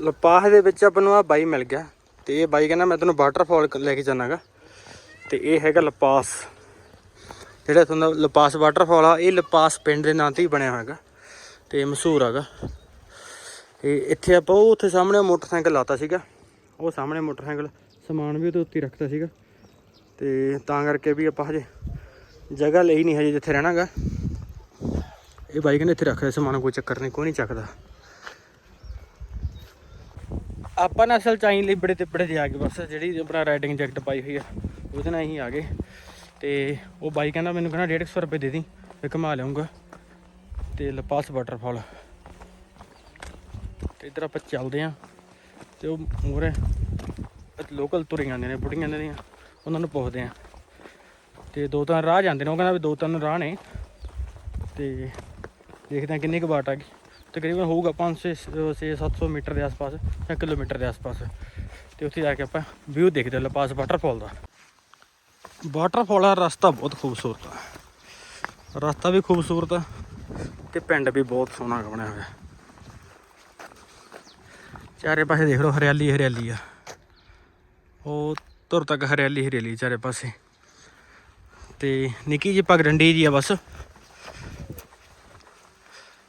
ਲਪਾਹ ਦੇ ਵਿੱਚ ਆਪਾਂ ਨੂੰ ਆ ਬਾਈ ਮਿਲ ਗਿਆ ਤੇ ਇਹ ਬਾਈ ਕਹਿੰਦਾ ਮੈਂ ਤੈਨੂੰ ਵਾਟਰਫਾਲ ਲੈ ਕੇ ਜਾਣਾਗਾ ਤੇ ਇਹ ਹੈਗਾ ਲਪਾਸ ਜਿਹੜਾ ਤੁਹਾਨੂੰ ਲਪਾਸ ਵਾਟਰਫਾਲ ਆ ਇਹ ਲਪਾਸ ਪਿੰਡ ਦੇ ਨਾਂ ਤੇ ਹੀ ਬਣਿਆ ਹੋਇਆਗਾ ਤੇ ਮਸ਼ਹੂਰ ਹੈਗਾ ਤੇ ਇੱਥੇ ਆਪਾਂ ਉਹ ਉੱਥੇ ਸਾਹਮਣੇ ਮੋਟਰਸਾਈਕਲ ਲਾਤਾ ਸੀਗਾ ਉਹ ਸਾਹਮਣੇ ਮੋਟਰਸਾਈਕਲ ਸਮਾਨ ਵੀ ਉਹਦੇ ਉੱਤੇ ਰੱਖਤਾ ਸੀਗਾ ਤੇ ਤਾਂ ਕਰਕੇ ਵੀ ਆਪਾਂ ਹਜੇ ਜਗ੍ਹਾ ਲਈ ਨਹੀਂ ਹਜੇ ਜਿੱਥੇ ਰਹਿਣਾਗਾ। ਇਹ ਬਾਈਕ ਨੇ ਇੱਥੇ ਰੱਖਿਆ ਸਮਾਨ ਕੋਈ ਚੱਕਰ ਨਹੀਂ, ਕੋਈ ਨਹੀਂ ਚੱਕਦਾ। ਆਪਾਂ ਨਾ ਅਸਲ ਚਾਈ ਲਿਬੜੇ ਤਿਬੜੇ ਤੇ ਆ ਗਏ ਬਸ, ਜਿਹੜੀ ਆਪਣਾ ਰਾਈਡਿੰਗ ਜੈਕਟ ਪਾਈ ਹੋਈ ਆ, ਉਹਦੇ ਨਾਲ ਹੀ ਆ ਗਏ। ਤੇ ਉਹ ਬਾਈ ਕਹਿੰਦਾ ਮੈਨੂੰ ਕਹਿੰਦਾ 150 ਰੁਪਏ ਦੇ ਦੀ, ਮੈਂ ਘੁਮਾ ਲਿਆਉਂਗਾ। ਤੇ ਲਪਾਸ ਵਾਟਰਫਾਲ ਤੇ ਇੱਧਰ ਆਪਾਂ ਚੱਲਦੇ ਆ, ਤੇ ਉਹ ਮੂਰੇ ਲੋਕਲ ਤੁਰੀਆਂ ਜਾਂਦੇ ਨੇ, ਬੁੜੀਆਂ ਦੀਆਂ ਉਹਨਾਂ ਨੂੰ ਪੁੱਛਦੇ ਆ ਤੇ ਦੋ ਤਿੰਨ ਰਾਹ ਜਾਂਦੇ ਨੇ, ਉਹ ਕਹਿੰਦਾ ਵੀ ਦੋ ਤਿੰਨ ਰਾਹ ਨੇ। ਤੇ ਦੇਖਦੇ ਆ ਕਿੰਨੀ ਕੁ ਬਾਟ ਆ ਗਈ। ਤਕਰੀਬਨ ਹੋਊਗਾ 500 6 700 ਮੀਟਰ ਦੇ ਆਸ-ਪਾਸ, ਜਾਂ ਕਿਲੋਮੀਟਰ ਦੇ ਆਸ-ਪਾਸ। ਤੇ ਉੱਥੇ ਜਾ ਕੇ ਆਪਾਂ ਵਿਊ ਦੇਖਦੇ ਹਾਂ ਲਪਾਸ ਵਾਟਰਫਾਲ ਦਾ। ਵਾਟਰਫਾਲ ਦਾ ਰਸਤਾ ਬਹੁਤ ਖੂਬਸੂਰਤ ਆ। ਰਸਤਾ ਵੀ ਖੂਬਸੂਰਤ ਆ ਤੇ ਪਿੰਡ ਵੀ ਬਹੁਤ ਸੋਹਣਾ ਬਣਿਆ ਹੋਇਆ। ਚਾਰੇ ਪਾਸੇ ਦੇਖ ਲਓ ਹਰਿਆਲੀ ਹਰਿਆਲੀ ਆ। ਉਹ ਤੁਰ ਤੱਕ ਹਰਿਆਲੀ ਹਰਿਆਲੀ ਚਾਰੇ ਪਾਸੇ। ਤੇ ਨਿੱਕੀ ਜਿਹੀ ਪਗਡੰਡੀ ਜੀ ਆ ਬਸ।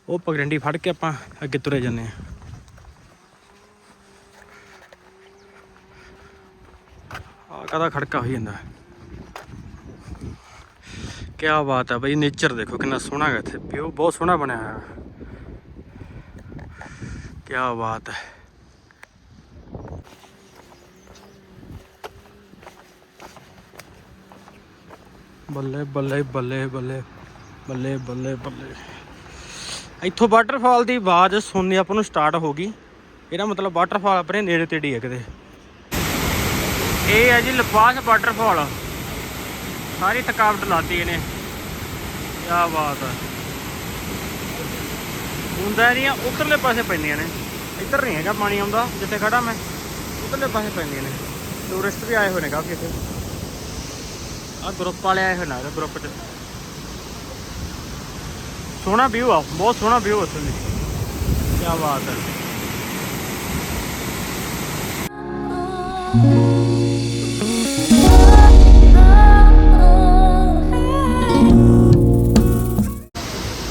ਉਹ ਪਗਡੰਡੀ ਫੜ ਕੇ ਆਪਾਂ ਅੱਗੇ ਤੁਰੇ ਜਾਂਦੇ ਆ ਆ ਕਦਾ ਖੜਕਾ ਹੋਈ ਜਾਂਦਾ। ਕੀ ਬਾਤ ਹੈ ਬਈ ਨੇਚਰ ਦੇਖੋ ਕਿੰਨਾ ਸੋਹਣਾ ਹੈ ਇੱਥੇ। ਪਿਓ ਬਹੁਤ ਸੋਹਣਾ ਬਣਿਆ ਹੋਇਆ। ਕੀ ਬਾਤ ਹੈ। ਬੱਲੇ ਬੱਲੇ ਬੱਲੇ ਬੱਲੇ ਬੱਲੇ ਬੱਲੇ ਬੱਲੇ। ਇੱਥੋਂ ਵਾਟਰਫਾਲ ਦੀ ਆਵਾਜ਼ ਸੁਣਨੀ ਆਪਾਂ ਨੂੰ ਸਟਾਰਟ ਹੋ ਗਈ। ਇਹਦਾ ਮਤਲਬ ਵਾਟਰਫਾਲ ਆਪਣੇ ਨੇੜੇ ਤੇੜੇ ਹੈ ਕਿਤੇ। ਇਹ ਹੈ ਜੀ ਲਪਾਸ ਵਾਟਰਫਾਲ ਸਾਰੀ ਥਕਾਵਟ ਲਾਤੀ ਇਹਨੇ। ਕੀ ਬਾਤ ਹੈ। ਹੁੰਦਾ ਨਹੀਂ ਉਧਰਲੇ ਪਾਸੇ ਪੈਂਦੀਆਂ ਨੇ। ਇੱਧਰ ਨਹੀਂ ਹੈਗਾ ਪਾਣੀ ਆਉਂਦਾ, ਜਿੱਥੇ ਖੜਾ ਮੈਂ। ਉਧਰਲੇ ਪਾਸੇ ਪੈਂਦੀਆਂ ਨੇ। ਟੂਰਿਸਟ ਵੀ ਆਏ ਹੋਏ ਨੇ ਕਾਫੀ ਇੱਥੇ। ਆ ਗਰੁੱਪ ਵਾਲੇ ਆਏ ਹੋਏ ਨੇ ਗਰੁੱਪ 'ਚ। ਸੋਹਣਾ ਵਿਊ ਆ, ਬਹੁਤ ਸੋਹਣਾ ਵਿਊ ਉੱਥੇ ਦੀ ਕੀ ਬਾਤ ਹੈ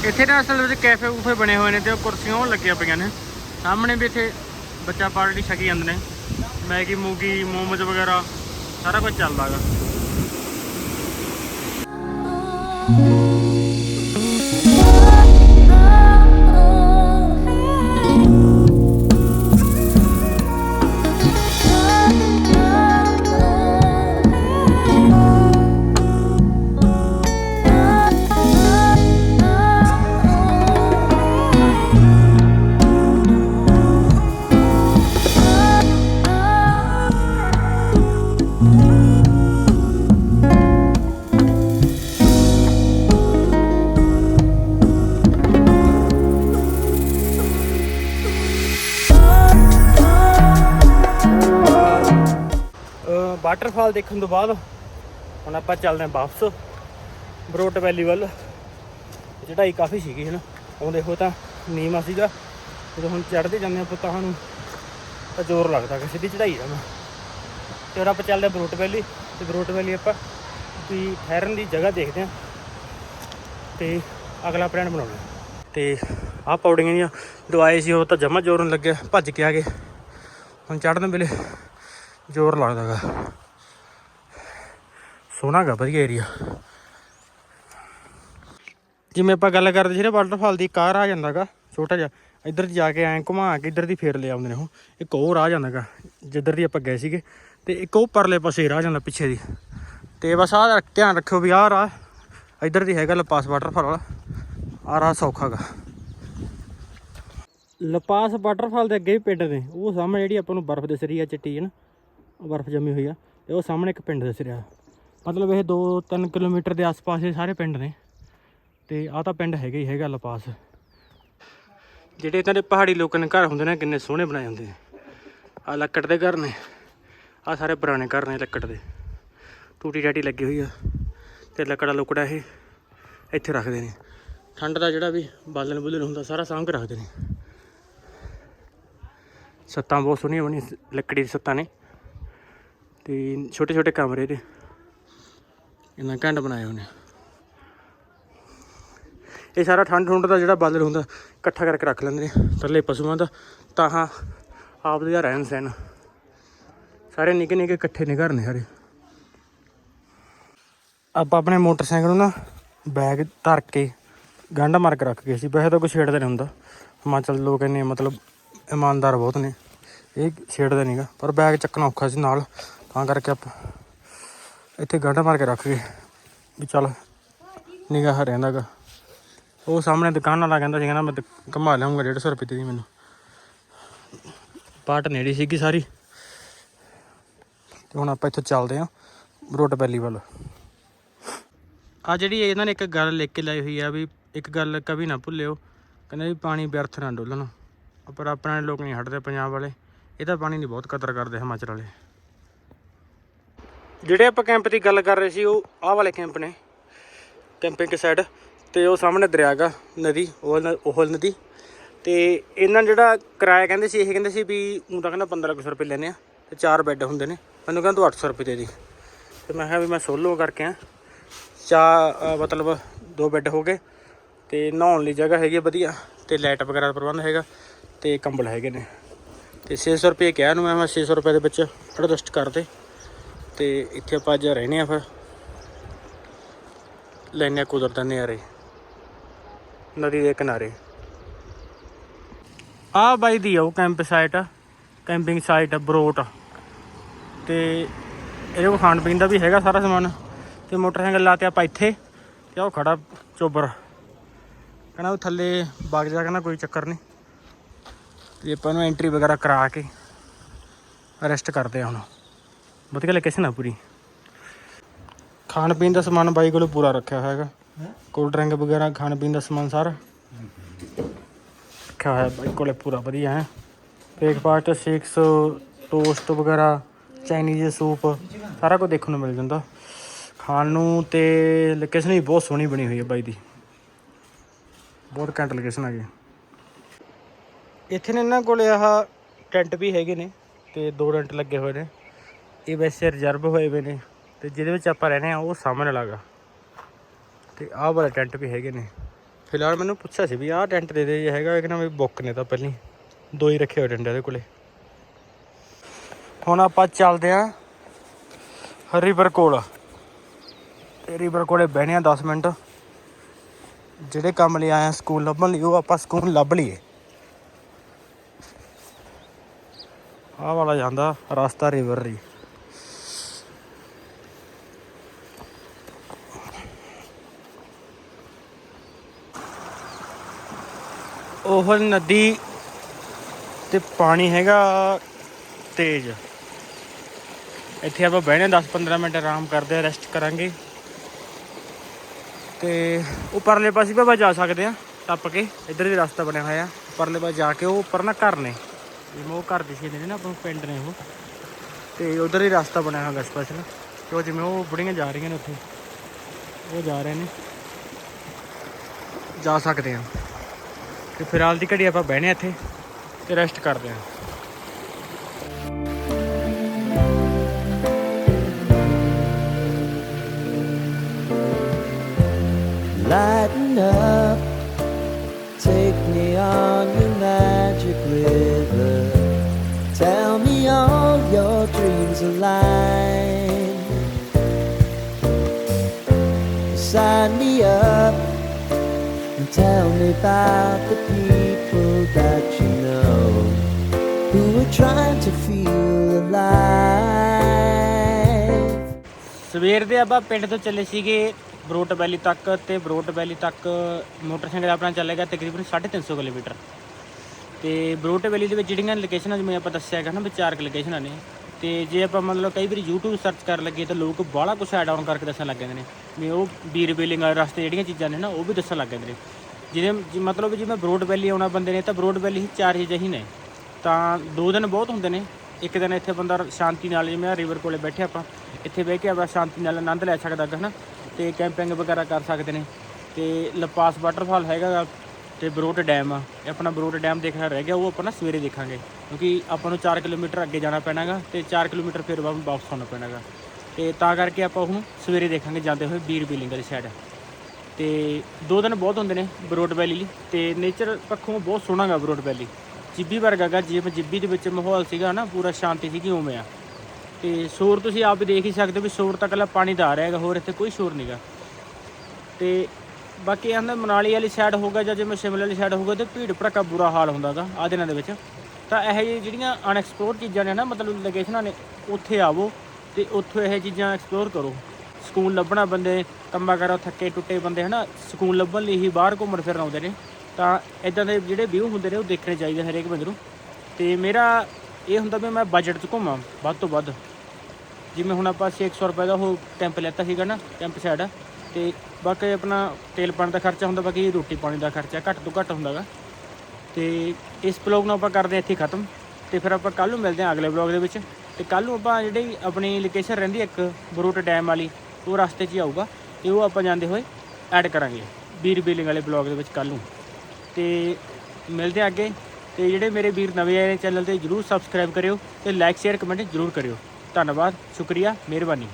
ਇੱਥੇ ਨਾ ਅਸਲ ਵਿੱਚ ਕੈਫੇ ਕੂਫੇ ਬਣੇ ਹੋਏ ਨੇ ਤੇ ਉਹ ਕੁਰਸੀਆਂ ਉਹ ਲੱਗੀਆਂ ਪਈਆਂ ਨੇ। ਸਾਹਮਣੇ ਵੀ ਇੱਥੇ ਬੱਚਾ ਪਾਰਟੀ ਛਕੀ ਜਾਂਦੇ ਨੇ। ਮੈਗੀ ਮੂਗੀ, ਮੋਮੋਜ਼ ਵਗੈਰਾ, ਸਾਰਾ ਕੁਝ ਚੱਲਦਾ ਹੈਗਾ ਵਾਟਰਫਾਲ ਦੇਖਣ ਤੋਂ ਬਾਅਦ ਹੁਣ ਆਪਾਂ ਚੱਲਦੇ ਹਾਂ ਵਾਪਸ। ਬਰੋਟ ਵੈਲੀ ਵੱਲ। ਚੜਾਈ ਕਾਫੀ ਸੀਗੀ ਹਨਾ। ਉਹ ਦੇਖੋ ਤਾਂ ਨੀਮਾ ਸੀਗਾ। ਜਦੋਂ ਹੁਣ ਚੜ੍ਹਦੇ ਜਾਂਦੇ ਆਪਾਂ ਤਾਂ ਨੂੰ ਤਾਂ ਜ਼ੋਰ ਲੱਗਦਾ ਕਿ ਸਿੱਧੀ ਚੜਾਈ ਜਾਵਾਂ ਤੇ ਹੁਣ ਆਪਾਂ ਚੱਲਦੇ ਹਾਂ ਬਰੋਟ ਵੈਲੀ। ਤੇ ਬਰੋਟ ਵੈਲੀ ਆਪਾਂ ਵੀ ਠਹਿਰਨ ਦੀ ਜਗ੍ਹਾ ਦੇਖਦੇ ਹਾਂ। ਤੇ ਅਗਲਾ ਪਲਾਨ ਬਣਾਉਣਾ ਤੇ ਆਹ ਪੌੜੀਆਂ ਦੀਆਂ ਜਦੋਂ ਸੀ ਉਹ ਤਾਂ ਜਮਾ ਜ਼ੋਰ ਲੱਗਿਆ। ਭੱਜ ਕੇ ਆ ਗਏ। ਹੁਣ ਚੜ੍ਹਨ ਵੇਲੇ ਜ਼ੋਰ ਲੱਗਦਾ ਲੱਗਦਾਗਾ ਸੋਹਣਾ ਗਾ, ਵਧੀਆ ਏਰੀਆ ਜਿਵੇਂ ਆਪਾਂ ਗੱਲ ਕਰਦੇ ਸੀ ਨਾ ਵਾਟਰਫਾਲ ਦੀ ਕਾਰ ਆ ਜਾਂਦਾਗਾ ਛੋਟਾ ਜਿਹਾ। ਇੱਧਰ ਜਾ ਕੇ ਐਂ ਘੁਮਾ ਕੇ ਇੱਧਰ ਦੀ ਫੇਰ ਲੈ ਆਉਂਦੇ ਨੇ ਉਹ। ਇੱਕ ਹੋਰ ਆ ਜਾਂਦਾਗਾ ਜਿੱਧਰ ਦੀ ਆਪਾਂ ਗਏ ਸੀਗੇ। ਤੇ ਇੱਕ ਉਹ ਪਰਲੇ ਪਾਸੇ ਰਾਹ ਜਾਂਦਾ ਪਿੱਛੇ ਦੀ। ਤੇ ਬਸ ਆਹ ਧਿਆਨ ਰੱਖਿਓ ਵੀ ਆਹ ਰਾਹ, ਇੱਧਰ ਦੀ ਹੈਗਾ ਲਪਾਸ ਵਾਟਰਫਾਲ ਵਾਲਾ। ਆਹ ਰਾਹ ਸੌਖਾ ਗਾ। ਲਪਾਸ ਵਾਟਰਫਾਲ ਦੇ ਅੱਗੇ ਵੀ ਪਿੰਡ ਨੇ। ਉਹ ਸਾਹਮਣੇ ਜਿਹੜੀ ਆਪਾਂ ਨੂੰ ਬਰਫ਼ ਦਿਸ ਰਹੀ ਆ, ਚਿੱਟੀ ਹੈ ਨਾ। ਬਰਫ਼ ਜੰਮੀ ਹੋਈ ਆ ਤੇ ਉਹ ਸਾਹਮਣੇ ਇੱਕ ਪਿੰਡ ਦਿਸ ਰਿਹਾ। ਮਤਲਬ ਇਹ 2-3 ਕਿਲੋਮੀਟਰ ਦੇ ਆਸ-ਪਾਸ ਇਹ ਸਾਰੇ ਪਿੰਡ ਨੇ ਤੇ ਆਹ ਤਾਂ ਪਿੰਡ ਹੈਗਾ ਹੀ ਹੈਗਾ ਲਪਾਸ। ਜਿਹੜੇ ਇਹਨਾਂ ਦੇ ਪਹਾੜੀ ਲੋਕਾਂ ਦੇ ਘਰ ਹੁੰਦੇ ਨੇ, ਕਿੰਨੇ ਸੋਹਣੇ ਬਣਾਏ ਹੁੰਦੇ ਨੇ। ਆ ਲੱਕੜ ਦੇ ਘਰ ਨੇ ਆ ਸਾਰੇ ਪੁਰਾਣੇ ਘਰ ਨੇ ਲੱਕੜ ਦੇ। ਟੂਟੀ ਟਾਟੀ ਲੱਗੀ ਹੋਈ ਆ ਤੇ ਲੱਕੜਾ ਲੁਕੜਾ ਇਹ ਇੱਥੇ ਰੱਖਦੇ ਨੇ। ਠੰਡ ਦਾ ਜਿਹੜਾ ਵੀ ਬਾਲਣ ਬੁਲਣ ਹੁੰਦਾ, ਸਾਰਾ ਸਾਂਭ ਕੇ ਰੱਖਦੇ ਨੇ। ਸੱਤਾਂ ਬਹੁਤ ਸੋਹਣੀਆਂ ਬਣੀਆਂ ਲੱਕੜੀ ਦੀ ਸੱਤਾਂ ਨੇ। ਤੇ ਛੋਟੇ ਛੋਟੇ ਕਮਰੇ ਦੇ ਇਹਨਾਂ ਘੰਟ ਬਣਾਏ ਨੇ। ਇਹ ਸਾਰਾ ਠੰਡ ਠੁੰਡ ਦਾ ਜਿਹੜਾ ਬਾਦਲ ਹੁੰਦਾ ਇਕੱਠਾ ਕਰਕੇ ਰੱਖ ਲੈਂਦੇ ਨੇ। ਥੱਲੇ ਪਸ਼ੂਆਂ ਦਾ ਤਾਂ ਹਾਂ ਆਪ ਦਾ ਰਹਿਣ ਸਹਿਣ। ਸਾਰੇ ਨਿੱਕੇ ਨਿੱਕੇ ਇਕੱਠੇ ਨੇ ਘਰ ਨੇ ਸਾਰੇ। ਆਪਾਂ ਆਪਣੇ ਮੋਟਰਸਾਈਕਲ ਨੂੰ ਨਾ ਬੈਗ ਧਰ ਕੇ ਗੰਢ ਮਾਰ ਕੇ ਰੱਖ ਗਏ ਸੀ। ਵੈਸੇ ਤਾਂ ਕੋਈ ਛੇੜਦਾ ਨਹੀਂ ਹੁੰਦਾ। ਹਿਮਾਚਲ ਲੋਕ ਇੰਨੇ ਮਤਲਬ ਇਮਾਨਦਾਰ ਬਹੁਤ ਨੇ। ਇਹ ਛੇੜਦਾ ਨਹੀਂਗਾ ਪਰ ਬੈਗ ਚੱਕਣਾ ਔਖਾ ਸੀ ਨਾਲ। ਤਾਂ ਕਰਕੇ ਆਪਾਂ ਇੱਥੇ ਗੰਢ ਮਾਰ ਕੇ ਰੱਖ ਗਏ ਵੀ ਚੱਲ ਨਿਗਾਹ ਰਹਿੰਦਾਗਾ ਉਹ ਸਾਹਮਣੇ ਦੁਕਾਨ ਵਾਲਾ ਕਹਿੰਦਾ ਸੀ ਕਹਿੰਦਾ ਮੈਂ ਦੁ- ਘੁਮਾ ਲਿਆਉਂਗਾ 150 ਰੁਪਏ ਦੀ ਮੈਨੂੰ। ਪਾਟ ਨੇੜੀ ਸੀਗੀ ਸਾਰੀ। ਤੇ ਹੁਣ ਆਪਾਂ ਇੱਥੋਂ ਚੱਲਦੇ ਆਂ ਰੋਟ ਵੈਲੀ ਵੱਲ। ਆ ਜਿਹੜੀ ਇਹਨਾਂ ਨੇ ਇੱਕ ਗੱਲ ਲਿਖ ਕੇ ਲਾਈ ਹੋਈ ਆ ਵੀ ਇੱਕ ਗੱਲ ਕभी ਨਾ ਭੁੱਲਿਓ, ਕਹਿੰਦੇ ਵੀ ਪਾਣੀ ਵਿਅਰਥ ਨਾ ਡੋਲਣ। ਪਰ ਆਪਣੇ ਲੋਕ ਨਹੀਂ ਹਟਦੇ ਪੰਜਾਬ ਵਾਲੇ। ਇਹਦਾ ਪਾਣੀ ਦੀ ਬਹੁਤ ਕਦਰ ਕਰਦੇ ਹਿਮਾਚਲ ਵਾਲੇ। ਜਿਹੜੇ ਆਪਾਂ ਕੈਂਪ ਦੀ ਗੱਲ ਕਰ ਰਹੇ ਸੀ, ਉਹ ਆਹ ਵਾਲੇ ਕੈਂਪ ਨੇ। ਕੈਂਪਿੰਗ ਸਾਈਡ ਤੇ ਉਹ ਸਾਹਮਣੇ ਦਰਿਆ ਗਾ ਨਦੀ, ਉਹ ਨਦੀ ਤੇ ਇਹਨਾਂ ਜਿਹੜਾ ਕਿਰਾਇਆ ਕਹਿੰਦੇ ਸੀ, ਇਹ ਕਹਿੰਦੇ ਸੀ ਵੀ ਉਹ ਤਾਂ ਕਹਿੰਦਾ 1500 ਰੁਪਏ ਲੈਣੇ ਆ, ਤੇ ਚਾਰ ਬੈੱਡ ਹੁੰਦੇ ਨੇ। ਮੈਨੂੰ ਕਹਿੰਦਾ ਤੂੰ 800 ਰੁਪਏ ਦੇ ਦੀ। ਤੇ ਮੈਂ ਕਿਹਾ ਵੀ ਮੈਂ ਸੋਲੋ ਕਰਕੇ ਆ। ਚਾ ਮਤਲਬ ਦੋ ਬੈੱਡ ਹੋ ਗਏ, ਤੇ ਨਹਾਉਣ ਲਈ ਜਗ੍ਹਾ ਹੈਗੀ ਆ ਵਧੀਆ, ਤੇ ਲਾਈਟ ਵਗੈਰਾ ਦਾ ਪ੍ਰਬੰਧ ਹੈਗਾ, ਤੇ ਕੰਬਲ ਹੈਗੇ ਨੇ। ਤੇ 600 ਰੁਪਏ ਕਿਹਾ ਨੂੰ ਮੈਂ ਮੈਂ 600 ਰੁਪਏ ਦੇ ਵਿੱਚ ਐਡਜਸਟ ਕਰਦੇ ਤੇ ਇੱਥੇ ਆਪਾਂ ਅੱਜ ਰਹਿਣੇ ਆ ਫਿਰ। ਲੈਣੇ ਆ ਕੁਦਰਤ ਦੇ ਨਜ਼ਾਰੇ। ਨਦੀ ਦੇ ਕਿਨਾਰੇ। ਆ ਬਾਈ ਦੀ ਆ ਉਹ camp site camping site Barot. ਤੇ ਇਹਦੇ ਕੋਲ ਖਾਣ ਪੀਣ ਦਾ ਵੀ ਹੈਗਾ ਸਾਰਾ ਸਮਾਨ। ਤੇ ਮੋਟਰਸਾਈਕਲ ਲਾ ਤੇ ਆਪਾਂ ਇੱਥੇ ਤੇ ਉਹ ਖੜਾ ਚੋਬਰ। ਕਹਿੰਦਾ ਉਹ ਥੱਲੇ ਵਗ ਜਾ ਕਹਿੰਦਾ ਕੋਈ ਚੱਕਰ ਨਹੀਂ। ਤੇ ਆਪਾਂ ਨੂੰ ਐਂਟਰੀ ਵਗੈਰਾ ਕਰਾ ਕੇ ਰੈਸਟ ਕਰਦੇ ਹਾਂ ਹੁਣ। ਵਧੀਆ ਲੋਕੇਸ਼ਨ ਆ ਪੂਰੀ? ਖਾਣ ਪੀਣ ਦਾ ਸਮਾਨ ਬਾਈ ਕੋਲ ਪੂਰਾ ਰੱਖਿਆ ਹੋਇਆ ਹੈਗਾ। ਕੋਲਡ ਡਰਿੰਕ ਵਗੈਰਾ, ਖਾਣ ਪੀਣ ਦਾ ਸਮਾਨ ਸਾਰਾ। ਰੱਖਿਆ ਹੋਇਆ ਬਾਈ ਕੋਲੇ ਪੂਰਾ ਵਧੀਆ ਹੈ। ਬ੍ਰੇਕਫਾਸਟ ਸ਼ੇਕਸ ਟੋਸਟ ਵਗੈਰਾ ਚਾਈਨੀਜ਼ ਸੂਪ ਸਾਰਾ ਕੁਝ ਦੇਖਣ ਨੂੰ ਮਿਲ ਜਾਂਦਾ। ਖਾਣ ਨੂੰ ਤੇ ਲੋਕੇਸ਼ਨ ਵੀ ਬਹੁਤ ਸੋਹਣੀ ਬਣੀ ਹੋਈ ਹੈ ਬਾਈ ਦੀ। ਬਹੁਤ ਘੈਂਟ ਲੋਕੇਸ਼ਨ ਆ ਗਈ ਇੱਥੇ ਨੇ ਇਹਨਾਂ ਕੋਲੇ ਆਹ ਟੈਂਟ ਵੀ ਹੈਗੇ ਨੇ ਤੇ ਦੋ ਟੈਂਟ ਲੱਗੇ ਹੋਏ ਨੇ। ਇਹ ਵੈਸੇ ਰਿਜ਼ਰਵ ਹੋਏ ਹੋਏ ਨੇ ਤੇ ਜਿਹਦੇ ਵਿੱਚ ਆਪਾਂ ਰਹਿੰਦੇ ਆ ਉਹ ਸਾਹਮਣੇ ਲੱਗਾ ਤੇ ਆਹ ਵਾਲੇ ਟੈਂਟ ਵੀ ਹੈਗੇ ਨੇ। ਫਿਲਹਾਲ ਮੈਨੂੰ ਪੁੱਛਿਆ ਸੀ ਵੀ ਆਹ ਟੈਂਟ ਦੇ ਦੇ ਜੇ ਹੈਗਾ ਕਿ ਨਾ ਵੀ ਬੁੱਕ ਨੇ ਤਾਂ ਪਹਿਲੀ। ਦੋ ਹੀ ਰੱਖੇ ਹੋਏ ਟੈਂਟ ਇਹਦੇ ਕੋਲੇ। ਹੁਣ ਆਪਾਂ ਚੱਲਦੇ ਆਂ ਰਿਵਰ ਕੋਲ। ਤੇ ਰਿਵਰ ਕੋਲੇ ਬਹਿਣੇ ਆ 10 ਮਿੰਟ। ਜਿਹੜੇ ਕੰਮ ਲਈ ਆਇਆ ਸਕੂਲ ਲੱਭਣ ਲਈ, ਉਹ ਆਪਾਂ ਸਕੂਲ ਲੱਭ ਲਈਏ। ਆਹ ਵਾਲਾ ਜਾਂਦਾ ਰਸਤਾ ਰਿਵਰ ਦੀ। ਉਹ ਨਦੀ ਤੇ ਪਾਣੀ ਹੈਗਾ ਤੇਜ਼। ਇੱਥੇ ਆਪਾਂ ਬਹਿਣੇ 10-15 ਮਿੰਟ ਆਰਾਮ ਕਰਦੇ ਆ ਰੈਸਟ ਕਰਾਂਗੇ। ਤੇ ਉਹ ਪਰਲੇ ਪਾਸੇ ਵੀ ਆਪਾਂ ਜਾ ਸਕਦੇ ਆ, ਟੱਪ ਕੇ। ਇੱਧਰ ਵੀ ਰਸਤਾ ਬਣਿਆ ਹੋਇਆ। ਆ ਪਰਲੇ ਪਾਸੇ ਜਾ ਕੇ ਉਹ ਉੱਪਰ ਨਾ ਘਰ ਨੇ। ਜਿਵੇਂ ਉਹ ਘਰ ਦਿਖੇ ਨੇ ਨਾ ਆਪਾਂ ਪਿੰਡ ਨੇ ਉਹ। ਤੇ ਉਧਰ ਹੀ ਰਸਤਾ ਬਣਿਆ ਹੋਇਆ ਸਪੈਸ਼ਲ ਤੇ ਉਹ ਜਿਵੇਂ ਉਹ ਬੁੜੀਆਂ ਜਾ ਰਹੀਆਂ ਨੇ ਉੱਥੇ। ਉਹ ਜਾ ਰਹੇ ਨੇ। ਜਾ ਸਕਦੇ ਆ। ਤੇ ਫਿਲਹਾਲ ਦੀ ਘੜੀ ਆਪਾਂ ਬਹਿਣੇ ਆ ਇੱਥੇ ਤੇ ਰੈਸਟ ਕਰਦੇ ਆ Lighten up, take me on your magic river. Tell me all your dreams align. Sign me up and tell me about the people that you know who are trying to feel alive. ਸਵੇਰ ਦੇ ਆਪਾਂ ਪਿੰਡ ਤੋਂ ਚੱਲੇ ਸੀਗੇ brought ਵੈਲੀ ਤੱਕ ਤੇ brought ਵੈਲੀ ਤੱਕ ਮੋਟਰਸਾਈਕਲ ਆਪਣਾ ਚੱਲੇਗਾ ਤਕਰੀਬਨ 350 ਕਿਲੋਮੀਟਰ ਤੇ ਬਰੋਟ ਵੈਲੀ ਦੇ ਵਿੱਚ ਜਿਹੜੀਆਂ ਲੋਕੇਸ਼ਨਾਂ ਜਿਵੇਂ ਆਪਾਂ ਦੱਸਿਆ ਹੈਗਾ ਨਾ ਵੀ ਚਾਰ ਕੁ ਲੋਕੇਸ਼ਨਾਂ ਨੇ ਤੇ ਜੇ ਆਪਾਂ ਮਤਲਬ ਕਈ ਵਾਰੀ YouTube ਸਰਚ ਕਰਨ ਲੱਗੇ ਤਾਂ ਲੋਕ ਬਾਹਲਾ ਕੁਝ ਐਡ ਆਨ ਕਰਕੇ ਦੱਸਣ ਲੱਗ ਜਾਂਦੇ ਨੇ। ਵੀ ਉਹ ਬੀਰ ਬੇਲਿੰਗ ਵਾਲੇ ਰਸਤੇ ਜਿਹੜੀਆਂ ਚੀਜ਼ਾਂ ਨੇ ਨਾ, ਉਹ ਵੀ ਦੱਸਣ ਲੱਗ ਜਾਂਦੇ ਨੇ। ਜਿਹਦੇ ਜਿ- ਮਤਲਬ ਜਿਵੇਂ ਬਰੋਡ ਵੈਲੀ ਆਉਣਾ ਬੰਦੇ ਨੇ ਤਾਂ ਬਰੋਡ ਵੈਲੀ ਹੀ ਚਾਰ ਚੀਜ਼ਾਂ ਹੀ ਨੇ। ਤਾਂ ਦੋ ਦਿਨ ਬਹੁਤ ਹੁੰਦੇ ਨੇ। ਇੱਕ ਦਿਨ ਇੱਥੇ ਬੰਦਾ ਸ਼ਾਂਤੀ ਨਾਲ, ਜਿਵੇਂ ਰਿਵਰ ਕੋਲੇ ਬੈਠੇ ਆਪਾਂ, ਇੱਥੇ ਬਹਿ ਕੇ ਆਪਾਂ ਸ਼ਾਂਤੀ ਨਾਲ ਆਨੰਦ ਲੈ ਸਕਦਾ ਹੈ ਨਾ ਤੇ ਕੈਂਪਿੰਗ ਵਗੈਰਾ ਕਰ ਸਕਦੇ ਨੇ। ਤੇ ਲਪਾਸ ਵਾਟਰਫਾਲ ਹੈਗਾ ਤੇ ਬਰੋਟ ਡੈਮ ਆ। ਇਹ ਆਪਣਾ ਬਰੋਟ ਡੈਮ ਦੇਖਣਾ ਰਹਿ ਗਿਆ, ਉਹ ਆਪਾਂ ਨਾ ਸਵੇਰੇ ਦੇਖਾਂਗੇ। ਕਿਉਂਕਿ ਆਪਾਂ ਨੂੰ 4 ਕਿਲੋਮੀਟਰ ਅੱਗੇ ਜਾਣਾ ਪੈਣਾਗਾ ਤੇ 4 ਕਿਲੋਮੀਟਰ ਫਿਰ ਵਾ- ਵਾਪਸ ਆਉਣਾ ਪੈਣਾਗਾ। ਤੇ ਤਾਂ ਕਰਕੇ ਆਪਾਂ ਉਹਨੂੰ ਸਵੇਰੇ ਦੇਖਾਂਗੇ ਜਾਂਦੇ ਹੋਏ ਬੀਰ ਬਿਲਿੰਗ ਵਾਲੀ ਸਾਈਡ ਤੇ ਦੋ ਦਿਨ ਬਹੁਤ ਹੁੰਦੇ ਨੇ ਬਰੋਟ ਵੈਲੀ ਲਈ, ਤੇ ਨੇਚਰ ਪੱਖੋਂ ਬਹੁਤ ਸੋਹਣਾ ਗਾ ਬਰੋਡ ਵੈਲੀ। ਜਿੱਬੀ ਵਰਗਾ ਜਿਵੇਂ ਜਿੱਬੀ ਦੇ ਵਿੱਚ ਮਾਹੌਲ ਸੀਗਾ ਨਾ, ਪੂਰਾ ਸ਼ਾਂਤੀ ਸੀਗੀ ਉਵੇਂ ਆ। ਤੇ ਸ਼ੋਰ ਤੁਸੀਂ ਆਪ ਵੀ ਦੇਖ ਹੀ ਸਕਦੇ ਹੋ ਵੀ ਸ਼ੋਰ ਤਾਂ ਇਕੱਲਾ ਪਾਣੀ ਦਾ ਆ ਰਿਹਾ ਹੋਰ ਇੱਥੇ ਕੋਈ ਸ਼ੋਰ ਨਹੀਂਗਾ ਤੇ ਬਾਕੀ ਇਹਨਾਂ ਮਨਾਲੀ ਵਾਲੀ ਸਾਈਡ ਹੋਊਗਾ ਜਾਂ ਜਿਵੇਂ ਸ਼ਿਮਲੇ ਵਾਲੀ ਸਾਈਡ ਹੋਗਾ ਤੇ ਭੀੜ ਭੜਕਾ ਬੁਰਾ ਹਾਲ ਹੁੰਦਾਗਾ ਆ ਦਿਨਾਂ ਦੇ ਵਿੱਚ। ਤਾਂ ਇਹ ਜਿਹੀ ਜਿਹੜੀਆਂ ਅਨਐਕਸਪਲੋਰ ਚੀਜ਼ਾਂ ਨੇ ਨਾ, ਮਤਲਬ ਲੋਕੇਸ਼ਨਾਂ ਨੇ, ਉੱਥੇ ਆਵੋ ਤੇ ਉੱਥੋਂ ਇਹ ਚੀਜ਼ਾਂ ਐਕਸਪਲੋਰ ਕਰੋ। ਸਕੂਨ ਲੱਭਣਾ ਬੰਦੇ, ਕੰਮਾਂ ਕਰੋ ਥੱਕੇ ਟੁੱਟੇ ਬੰਦੇ ਹਨਾ, ਸਕੂਨ ਲੱਭਣ ਲਈ ਹੀ ਬਾਹਰ ਘੁੰਮਣ ਫਿਰਨ ਆਉਂਦੇ ਨੇ। ਤਾਂ ਇਦਾਂ ਦੇ ਜਿਹੜੇ ਵਿਊ ਹੁੰਦੇ ਨੇ, ਉਹ ਦੇਖਣੇ ਚਾਹੀਦੇ ਹਰੇਕ ਬੰਦੇ ਨੂੰ। ਤੇ ਮੇਰਾ ਇਹ ਹੁੰਦਾ ਵੀ ਮੈਂ ਬਜਟ 'ਚ ਘੁੰਮਾਂ, ਵੱਧ ਤੋਂ ਵੱਧ। ਜਿਵੇਂ ਹੁਣ ਆਪਾਂ 600 ਰੁਪਏ ਦਾ ਉਹ ਟੈਂਪ ਲੈਤਾ ਸੀਗਾ ਨਾ ਟੈਂਪ ਸਾਈਡ ਤੇ ਬਾਕੀ ਆਪਣਾ ਤੇਲ ਪਾਣੀ ਦਾ ਖਰਚਾ ਹੁੰਦਾ, ਬਾਕੀ ਰੋਟੀ ਪਾਣੀ ਦਾ ਖਰਚਾ ਘੱਟ ਤੋਂ ਘੱਟ ਹੁੰਦਾਗਾ। ਤੇ ਇਸ ਬਲੌਗ ਨੂੰ ਆਪਾਂ ਕਰਦੇ ਹਾਂ ਇੱਥੇ ਖਤਮ। ਤੇ ਫਿਰ ਆਪਾਂ ਕੱਲ ਨੂੰ ਮਿਲਦੇ ਹਾਂ ਅਗਲੇ ਬਲੌਗ ਦੇ ਵਿੱਚ। ਤੇ ਕੱਲ ਨੂੰ ਆਪਾਂ ਜਿਹੜੀ ਆਪਣੀ ਲੋਕੇਸ਼ਨ ਰਹਿੰਦੀ ਇੱਕ ਬਰੂਟ ਡੈਮ ਵਾਲੀ, ਉਹ ਰਸਤੇ 'ਚ ਹੀ ਆਊਗਾ। ਤੇ ਉਹ ਆਪਾਂ ਜਾਂਦੇ ਹੋਏ ਐਡ ਕਰਾਂਗੇ, ਵੀਰ ਬੀਲਿੰਗ ਵਾਲੇ ਬਲੌਗ ਦੇ ਵਿੱਚ ਕੱਲ ਨੂੰ। ਤੇ ਮਿਲਦੇ ਹਾਂ ਅੱਗੇ। ਤੇ ਜਿਹੜੇ ਮੇਰੇ ਵੀਰ ਨਵੇਂ ਆਏ ਨੇ ਚੈਨਲ ਤੇ ਜਰੂਰ ਸਬਸਕ੍ਰਾਈਬ ਕਰਿਓ ਤੇ ਲਾਈਕ ਸ਼ੇਅਰ ਕਮੈਂਟ ਜਰੂਰ ਕਰਿਓ। ਧੰਨਵਾਦ, ਸ਼ੁਕਰੀਆ, ਮਿਹਰਬਾਨੀ।